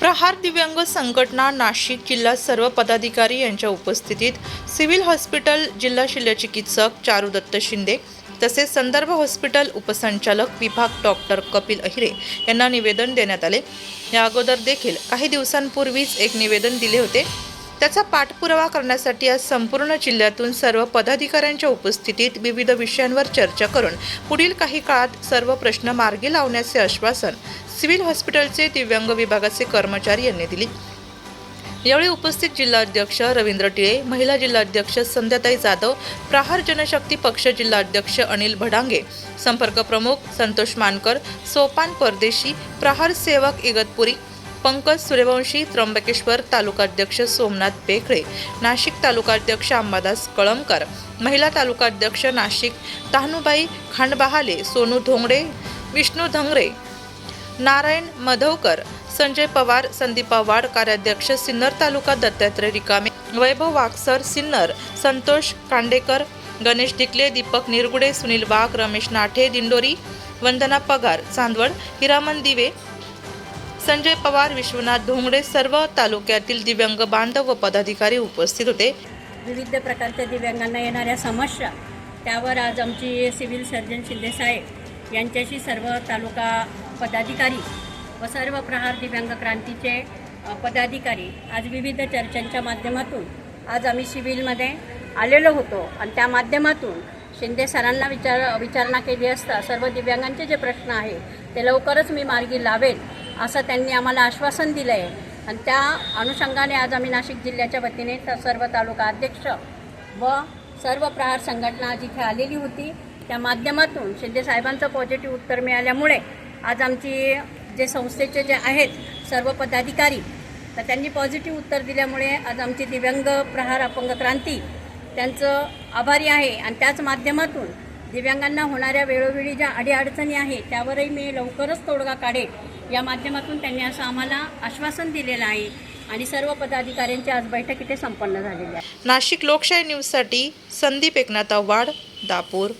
प्रहार दिव्यांग संघटना नाशिक जिल्हा सर्व पदाधिकारी यांच्या उपस्थितीत सिव्हिल हॉस्पिटल जिल्हा शल्यचिकित्सक चारुदत्त शिंदे तसेच संदर्भ हॉस्पिटल उपसंचालक विभाग डॉक्टर कपिल अहिरे यांना निवेदन देण्यात आले. या अगोदर देखील काही दिवसांपूर्वीच एक निवेदन दिले होते. त्याचा पाठपुरावा करण्यासाठी आज संपूर्ण जिल्ह्यातून सर्व पदाधिकाऱ्यांच्या उपस्थितीत विविध विषयांवर चर्चा करून पुढील काही काळात सर्व प्रश्न मार्गी लावण्याचे आश्वासन सिव्हिल हॉस्पिटलचे दिव्यांग विभागाचे कर्मचारी यांनी दिली. यावेळी उपस्थित जिल्हाध्यक्ष रवींद्र टिळे महिला जिल्हाध्यक्ष संध्याताई जाधव प्रहार जनशक्ती पक्ष जिल्हाध्यक्ष अनिल भडांगे संपर्क प्रमुख संतोष मानकर सोपान परदेशी प्रहार सेवक इगतपुरी पंकज सूर्यवंशी त्र्यंबकेश्वर तालुकाध्यक्ष सोमनाथ पेखळे नाशिक तालुकाध्यक्ष अंबादास कळमकर महिला तालुकाध्यक्ष नाशिक तहानुबाई खांडबहाले सोनू धोंगडे विष्णू धंगरे नारायण मधवकर संजय पवार संदीप पवार कार्याध्यक्ष सिन्नर तालुका दत्तात्रय रिकामे वैभव वागसर सिन्नर संतोष कांडेकर गणेश ढिकले दीपक निरगुडे सुनील वाघ रमेश नाठे दिंडोरी वंदना पगार चांदवड हिरामन दिवे संजय पवार विश्वनाथ धोंगडे सर्व तालुक्यातील दिव्यांग बांधव व पदाधिकारी उपस्थित होते. विविध प्रकारच्या दिव्यांगांना येणाऱ्या समस्या त्यावर आज आमची सिव्हिल सर्जन शिंदे साहेब यांच्याशी सर्व तालुका पदाधिकारी व सर्व प्रहार दिव्यांग क्रांतीचे पदाधिकारी आज विविध चर्चांच्या माध्यमातून आज आम्ही सिव्हिलमध्ये आलेलो होतो. आणि त्या माध्यमातून शिंदे सरांना विचार विचारणा केली असता सर्व दिव्यांगांचे जे प्रश्न आहे ते लवकरच मी मार्गी लावेल. असं त्यांनी आम्हाला आश्वासन दिलं आहे आणि त्या अनुषंगाने आज आम्ही नाशिक जिल्ह्याच्या वतीने सर्व तालुका अध्यक्ष व सर्व प्रहार संघटना आज इथे आलेली होती त्या माध्यमातून शिंदे साहेबांचं पॉझिटिव्ह उत्तर मिळाल्यामुळे आज आमची जे संस्थेचे जे आहेत सर्व पदाधिकारी तर त्यांनी पॉझिटिव्ह उत्तर दिल्यामुळे आज आमची दिव्यांग प्रहार अपंग क्रांती त्यांचं आभारी आहे. आणि त्याच माध्यमातून दिव्यांगांना होणाऱ्या वेळोवेळी ज्या अडीअडचणी आहेत त्यावरही मी लवकरच तोडगा काढेल या माध्यमातून त्यांनी असं आम्हाला आश्वासन दिलेलं आहे आणि सर्व पदाधिकाऱ्यांची आज बैठक इथे संपन्न झालेली आहे. नाशिक लोकशाही न्यूजसाठी संदीप एकनाथ आव्हाड दापूर.